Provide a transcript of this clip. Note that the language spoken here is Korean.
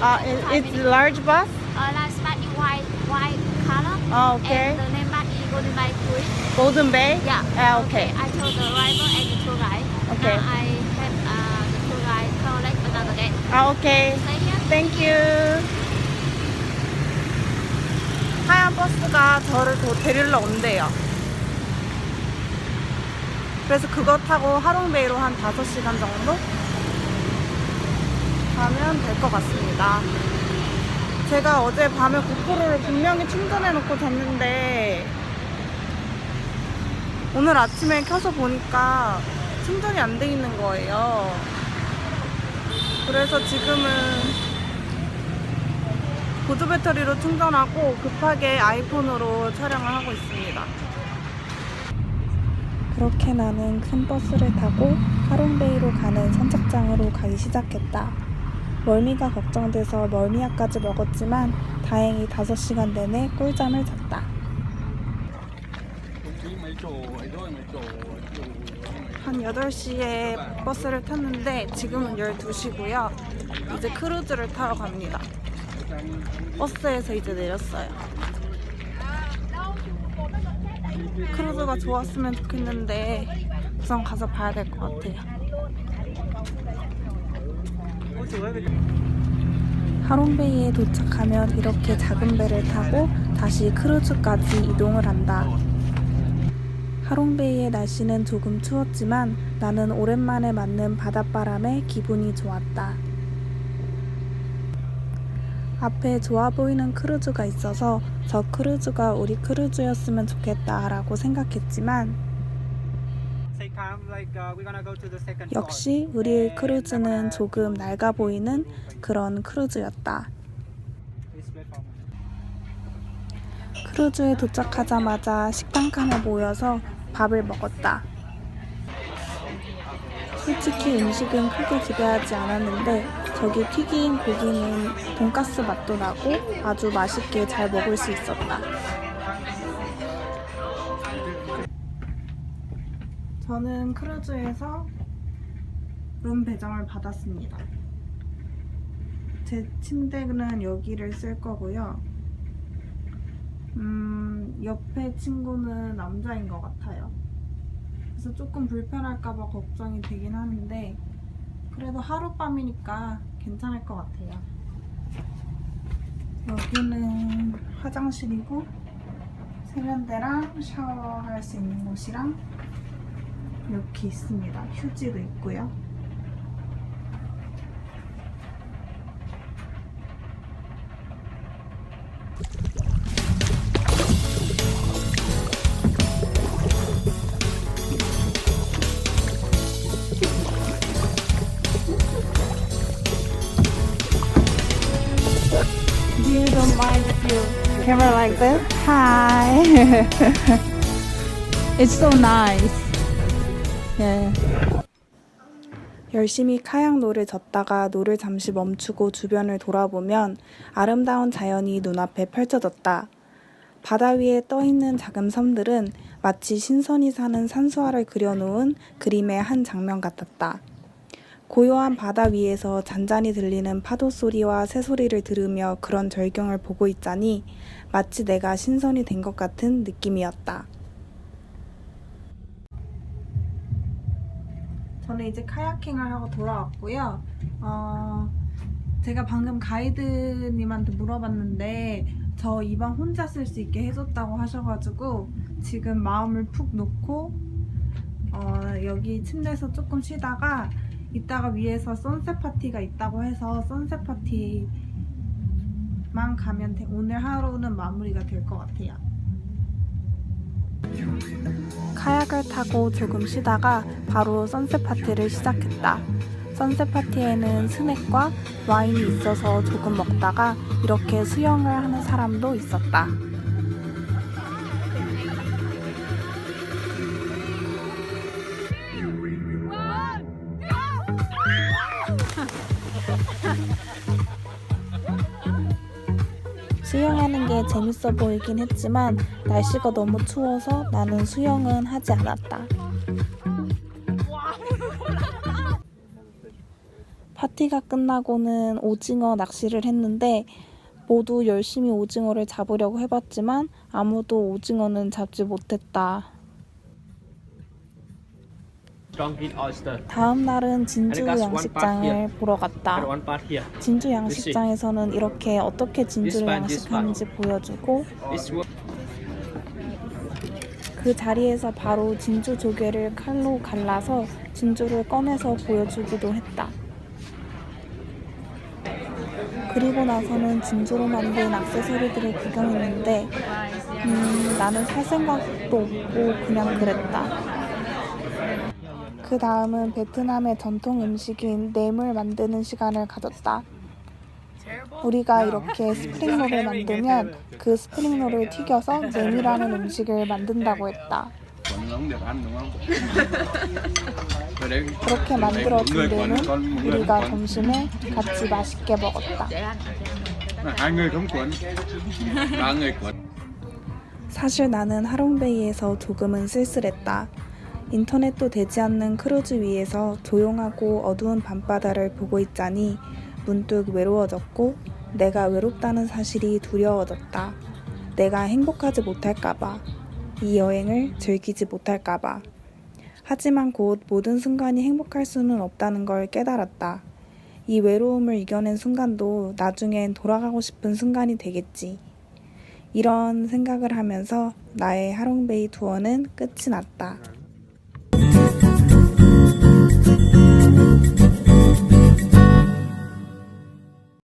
Uh, it, it's a large bus? Uh, last spot in white, white color. Oh, okay. And the name mark is Golden Bay Cruise. Golden Bay? Yeah. Ah, okay. I told the driver and the tour guide. Okay. Now I have uh, the tour guide collect another day. 아, okay. Thank you. Thank you. 하얀 버스가 저를 더 데리러 온대요. 그래서 그거 타고 하롱베이로 한 5시간 정도 가면 될 것 같습니다. 제가 어제 밤에 고프로를 분명히 충전해 놓고 잤는데 오늘 아침에 켜서 보니까 충전이 안 돼 있는 거예요. 그래서 지금은 보조 배터리로 충전하고 급하게 아이폰으로 촬영을 하고 있습니다. 그렇게 나는 큰 버스를 타고 하롱베이로 가는 선착장으로 가기 시작했다. 멀미가 걱정돼서 멀미약까지 먹었지만 다행히 5시간 내내 꿀잠을 잤다. 한 8시에 버스를 탔는데 지금은 12시고요. 이제 크루즈를 타러 갑니다. 버스에서 이제 내렸어요. 크루즈가 좋았으면 좋겠는데 우선 가서 봐야 될 것 같아요. 하롱베이에 도착하면 이렇게 작은 배를 타고 다시 크루즈까지 이동을 한다. 하롱베이의 날씨는 조금 추웠지만 나는 오랜만에 맞는 바닷바람에 기분이 좋았다. 앞에 좋아 보이는 크루즈가 있어서 저 크루즈가 우리 크루즈였으면 좋겠다라고 생각했지만 역시 우리의 크루즈는 조금 낡아 보이는 그런 크루즈였다. 크루즈에 도착하자마자 식당 칸에 모여서 밥을 먹었다. 솔직히 음식은 크게 기대하지 않았는데 저기 튀긴 고기는 돈가스 맛도 나고 아주 맛있게 잘 먹을 수 있었다. 저는 크루즈에서 룸 배정을 받았습니다. 제 침대는 여기를 쓸 거고요. 음, 옆에 친구는 남자인 것 같아요. 그래서 조금 불편할까봐 걱정이 되긴 하는데, 그래도 하룻밤이니까 괜찮을 것 같아요. 여기는 화장실이고, 세면대랑 샤워할 수 있는 곳이랑 이렇게 있습니다. 휴지도 있고요. You don't mind if you camera like this? Hi. It's so nice. 예. 열심히 카약 노를 젓다가 노를 잠시 멈추고 주변을 돌아보면 아름다운 자연이 눈앞에 펼쳐졌다. 바다 위에 떠 있는 작은 섬들은 마치 신선이 사는 산수화를 그려놓은 그림의 한 장면 같았다. 고요한 바다 위에서 잔잔히 들리는 파도 소리와 새 소리를 들으며 그런 절경을 보고 있자니 마치 내가 신선이 된 것 같은 느낌이었다. 저는 이제 카야킹을 하고 돌아왔고요. 어, 제가 방금 가이드님한테 물어봤는데 저 이 방 혼자 쓸 수 있게 해줬다고 하셔가지고 지금 마음을 푹 놓고 어, 여기 침대에서 조금 쉬다가 이따가 위에서 선셋 파티가 있다고 해서 선셋 파티만 가면 돼. 오늘 하루는 마무리가 될 것 같아요. 카약을 타고 조금 쉬다가 바로 선셋 파티를 시작했다. 선셋 파티에는 스낵과 와인이 있어서 조금 먹다가 이렇게 수영을 하는 사람도 있었다. 수영하는 게 재밌어 보이긴 했지만 날씨가 너무 추워서 나는 수영은 하지 않았다. 파티가 끝나고는 오징어 낚시를 했는데 모두 열심히 오징어를 잡으려고 해봤지만 아무도 오징어는 잡지 못했다. 다음 날은 진주 양식장을 보러 갔다. 진주 양식장에서는 이렇게 어떻게 진주를 양식하는지 보여주고. 그 자리에서 바로 진주 조개를 칼로 갈라서 진주를 꺼내서 보여주기도 했다. 그리고 나서는 진주로 만든 액세서리들을 구경했는데 음, 나는 살 생각도 없고 그냥 그랬다. 그 다음은 베트남의 전통 음식인 램을 만드는 시간을 가졌다. 우리가 이렇게 스프링롤을 만들면 그 스프링롤을 튀겨서 램이라는 음식을 만든다고 했다. 그렇게 만들어진 램은 우리가. 점심에 같이 맛있게 먹었다. 사실 나는 하롱베이에서 조금은 쓸쓸했다. 인터넷도 되지 않는 크루즈 위에서 조용하고 어두운 밤바다를 보고 있자니 문득 외로워졌고 내가 외롭다는 사실이 두려워졌다. 내가 행복하지 못할까봐. 이 여행을 즐기지 못할까봐. 하지만 곧 모든 순간이 행복할 수는 없다는 걸 깨달았다. 이 외로움을 이겨낸 순간도 나중엔 돌아가고 싶은 순간이 되겠지. 이런 생각을 하면서 나의 하롱베이 투어는 끝이 났다.